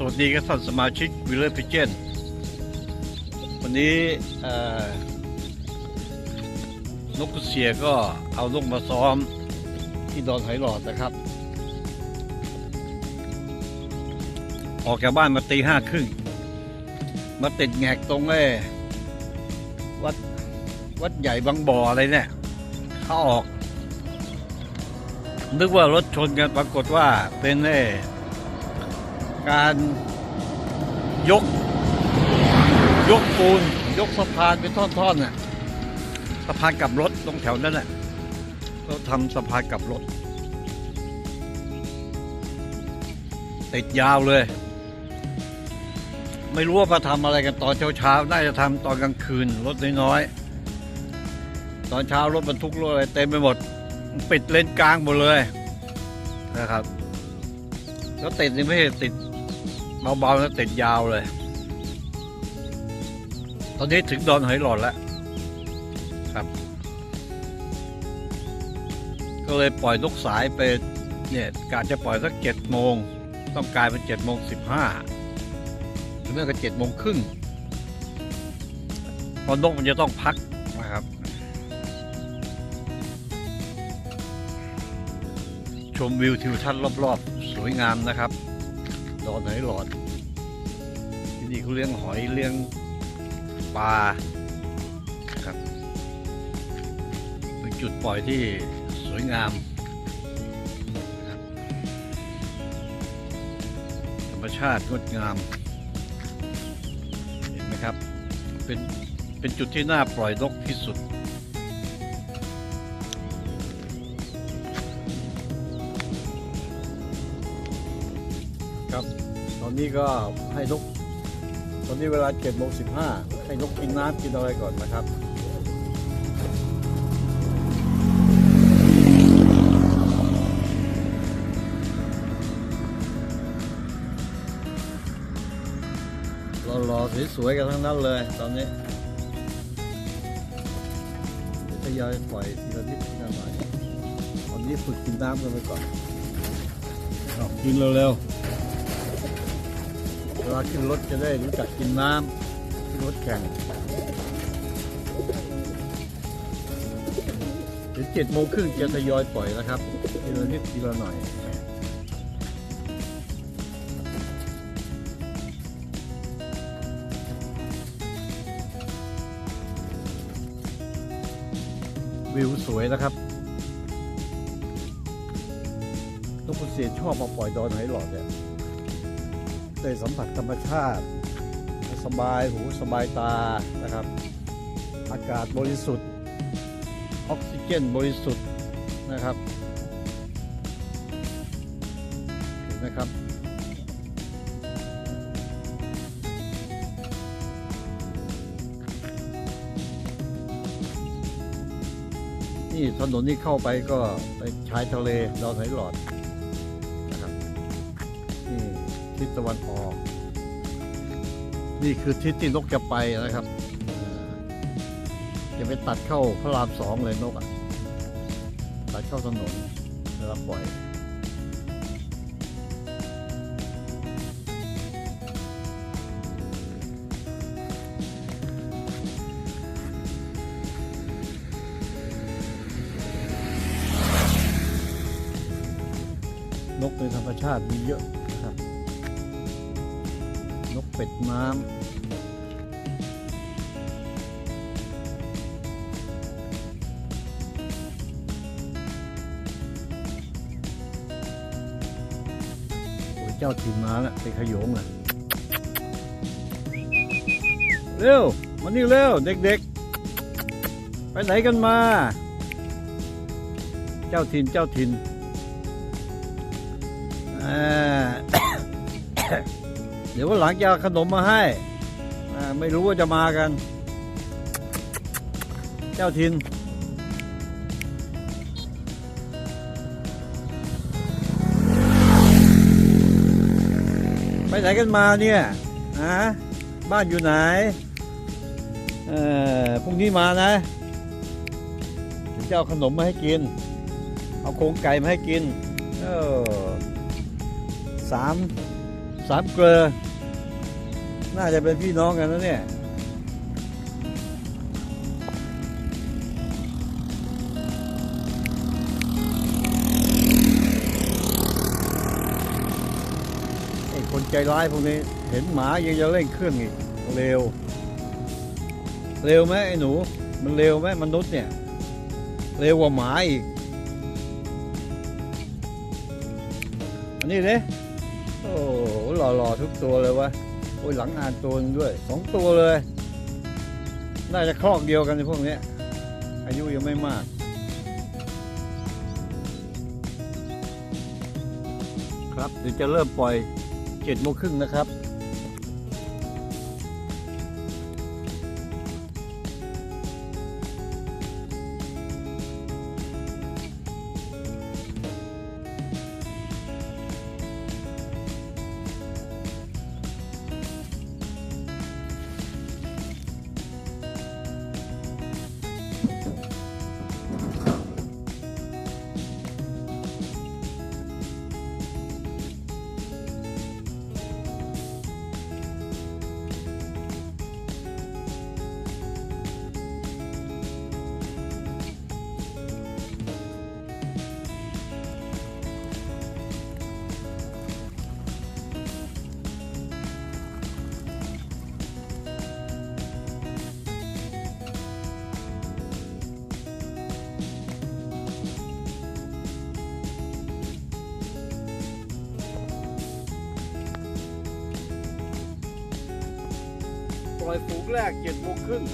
สวัสดีครับท่านสมาชิกวิลเลอร์พิเจนวันนี้นกกระเสียก็เอานกมาซ้อมที่ดอนไหหลอดนะครับ ออกจากบ้านมาตีห้าครึ่ง มาติดแงกตรงไอ้วัดวัดใหญ่บางบ่ออะไรเนี่ยเขาออก นึกว่ารถชนกันปรากฏว่าเป็นไอ้ การยก ยกปูน ยกสะพานเป็นท่อนๆน่ะสะพานกลับรถตรงแถวนั้นน่ะเราทำสะพานกลับรถ ติดยาวเลย ไม่รู้ว่ามาทำอะไรกันตอนเช้าๆน่าจะทำตอนกลางคืนรถน้อยๆตอนเช้ารถบรรทุกรถอะไรเต็มไปหมด ปิดเลนกลางหมดเลยนะครับ แล้วติดนี่ไม่ใช่ติด เบาๆนะติดยาวเลย ตอนนี้ถึงดอนหอยหลอดแล้วครับ ก็เลยปล่อยนกสายไปเนี่ยการจะปล่อยสักเจ็ดโมง ต้องกลายเป็นเจ็ดโมงสิบห้าหรือไม่ก็เจ็ดโมงครึ่งเพราะนกมันจะต้องพักนะครับ ชมวิวทิวทัศน์รอบ ๆ สวยงามนะครับ ดอนหอยหลอด ที่นี่เขาเลี้ยงหอยเลี้ยงปลาครับเป็นจุดปล่อยที่สวยงามธรรมชาติงดงาม เห็นไหมครับ เป็นเป็นจุดที่น่าปล่อยนกที่สุด ครับ ตอนนี้ก็ให้นก ตอนนี้เวลาเจ็ดโมงสิบห้าให้นกกินน้ำกินอะไรก่อนนะครับรอๆสวยๆกันทั้งนั้นเลยตอนนี้ทยอยปล่อยทีละนิดทีละหน่อยตอนนี้ฝึกกินน้ำกันไปก่อนเอากินเร็วๆเวลาขึ้นรถจะได้รู้จักกินน้ำขึ้นรถแข่งถึงเจ็ดโมงครึ่งจะทยอยปล่อยนะครับทีละนิดทีละหน่อยวิวสวยนะครับนกกระเสียชอบมาปล่อยดอนไหหลอดเนี่ย ได้สัมผัสธรรมชาติ สบายหูสบายตานะครับ อากาศบริสุทธิ์ ออกซิเจนบริสุทธิ์นะครับเห็นไหมครับนี่ถนนนี้เข้าไปก็ไปชายทะเลดอนไหหลอด ทิศตะวันออก นี่คือทิศที่นกจะไปนะครับจะไปตัดเข้าพระรามสองเลยนกอะ ตัดเข้าถนนเวลาปล่อยนกในธรรมชาติมีเยอะ เป็ดน้ำโอ้ยเจ้าถิ่นมาแล้วเป็นขยงอะเร็วมานี่เร็วเด็กๆ ไปไหนกันมา เจ้าถิ่นเจ้าถิ่นอ่า ดี๋ยววันหลังจะขนมมาให้ ไม่รู้ว่าจะมากัน เจ้าทิน ไปไหนกันมาเนี่ยฮะบ้านอยู่ไหน เออพรุ่งนี้มานะจะเอาขนมมาให้กิน เอาโครงไก่มาให้กิน เออสามสามเกลือ น่าจะเป็นพี่น้องกันนะเนี่ยไอ้คนใจร้ายพวกนี้ เห็นหมายังจะเร่งเครื่องอีกเร็ว เร็วไหมไอ้หนู มันเร็วไหมมนุษย์เนี่ย เร็วกว่าหมาอีก อันนี้เลยโอ้โหหล่อๆทุกตัวเลยวะ โอ้ยหลังอ่านตัวนึงด้วยสองตัวเลย น่าจะคลอกเดียวกันในพวกนี้อายุยังไม่มากครับเดี๋ยวจะเริ่มปล่อยเจ็ดโมงครึ่งนะครับ อยฝูงแรกเจ็ดโมงครึ่ง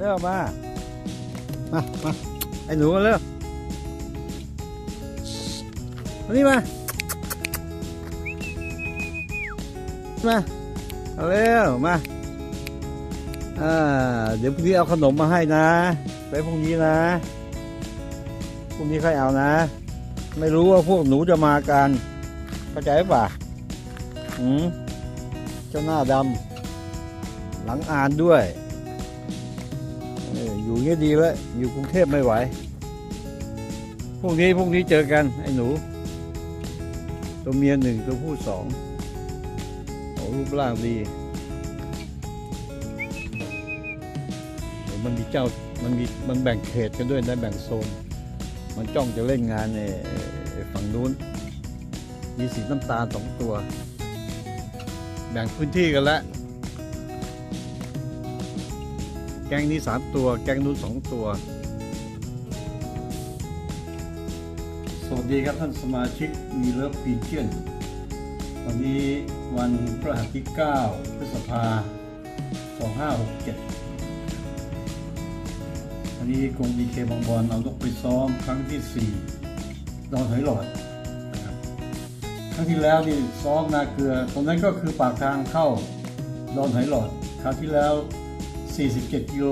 เร็วมามามาไอ้หนูมาเร็วมานี่มา มา เอาเร็วมาอ่าเดี๋ยวพรุ่งนี้เอาขนมมาให้นะ ไปพรุ่งนี้นะพรุ่งนี้ใค่อยเอานะ ไม่รู้ว่าพวกหนูจะมากันเข้าใจป่ะอืมเจ้าหน้าดำหลังอ่านด้วย อยู่เงี้ยดีแล้ว อยู่กรุงเทพไม่ไหว พรุ่งนี้พรุ่งนี้เจอกัน ไอ้หนู ตัวเมียหนึ่งตัวผู้สองโอ้รูปร่างดี มันมีเจ้า มันมี มันแบ่งเขตกันด้วยนะ แบ่งโซน มันจ้องจะเล่นงานในฝั่งนู้น มีสีน้ำตาลสองตัว แบ่งพื้นที่กันแล้ว แกงนี้สามตัว แกงนู้นสองตัว สวัสดีครับท่านสมาชิกมีเลิฟปีเชียนวันนี้วันพฤหัสที่ 9 พฤษภา 2567 วันนี้กรงดีเคบางบอลเอานกไปซ้อมครั้งที่ 4 ดอนหอยหลอดครับครั้งที่แล้วนี่ซ้อมนาเกลือ ตรงนั้นก็คือปากทางเข้าดอนหอยหลอด คราวที่แล้ว 47 กิโล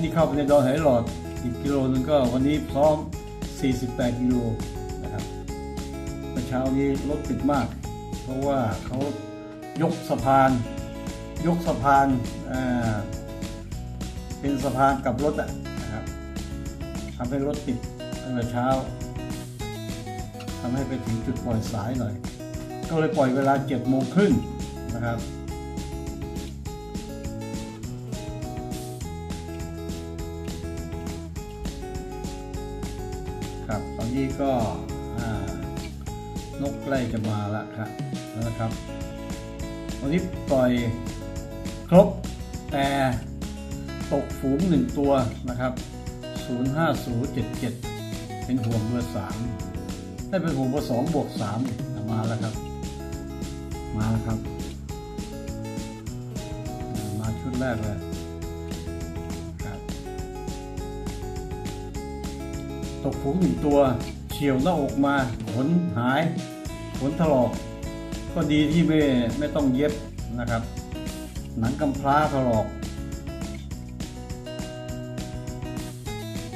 นี่เข้าไปในดอนหอยหลอดอีกกิโลนึงก็วันนี้ซ้อม 48 กิโลนะครับเมื่อเช้านี้รถติดมาก เพราะว่าเขายกสะพาน ยกสะพานอ่าเป็นสะพานกับรถอะนะครับทำให้รถติดตั้งแต่เช้าทำให้ไปถึงจุดปล่อยสายหน่อย ก็เลยปล่อยเวลา7โมงครึ่งนะครับ ครับ ตอนนี้ก็นกใกล้จะมาแล้วครับนะครับวันนี้ปล่อยครบแต่ตกฝูงหนึ่งตัวนะครับ 05077 เป็นห่วงเบอร์สามได้เป็นห่วงเบอร์สองบวกสามมาแล้วครับ มาแล้วครับ มาชุดแรกเลย ตกฝูงหนึ่งตัวเฉียวหน้าอกมาขนหายขนถลอก ก็ดีที่ไม่ไม่ต้องเย็บนะครับ หนังกำพร้าถลอก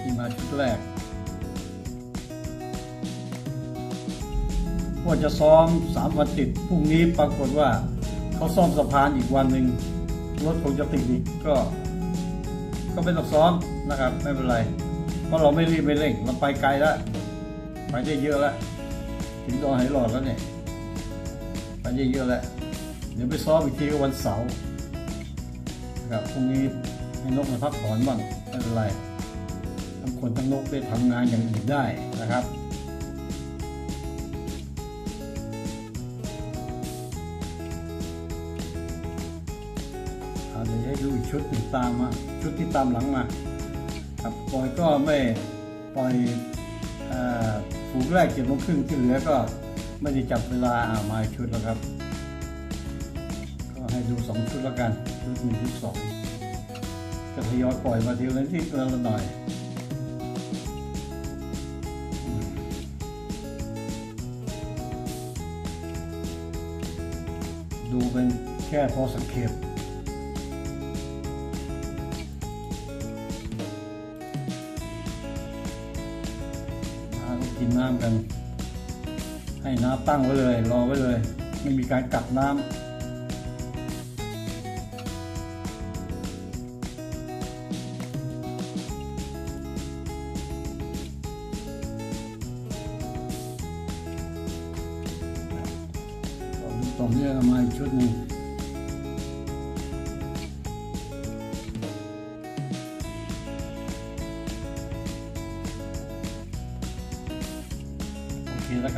ที่มาชุดแรกว่าจะซ้อมสามวันติดพรุ่งนี้ปรากฏว่าเขาซ่อมสะพานอีกวันหนึ่งรถคงจะติดอีกก็ ก็ไม่ต้องซ้อมนะครับ ไม่เป็นไร เพราะเราไม่รีบไม่เร่งเราไปไกลแล้วไปได้เยอะแล้วถึงดอนไหหลอดแล้วเนี่ยไปได้เยอะแล้วเดี๋ยวไปซ้อมอีกทีก็วันเสาร์นะครับพรุ่งนี้ให้นกมาพักผ่อนบ้างไม่เป็นไรทั้งคนทั้งนกได้ทำงานอย่างอื่นได้นะครับอ่าเดี๋ยวให้ดูอีกชุดหนึ่งตามมาชุดที่ตามหลังมา ครับปล่อยก็ไม่ปล่อยฝูงแรกเจ็ดโมงครึ่งที่เหลือก็ไม่ได้จับเวลาอามาชุดแล้วครับ ก็ให้ดูสองชุดแล้วกันชุดหนึ่งชุดสองก็ทยอยปล่อยมาทีละนิดทีละหน่อยดูเป็นแค่พอสังเกต มน้ำกัน ให้น้ำตั้งไว้เลย รอไว้เลย ไม่มีการกัดน้ำตอเนื่องมาอีกชุดหนึ่ง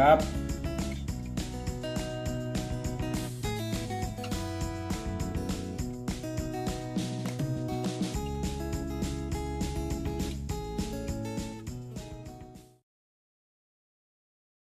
ครับ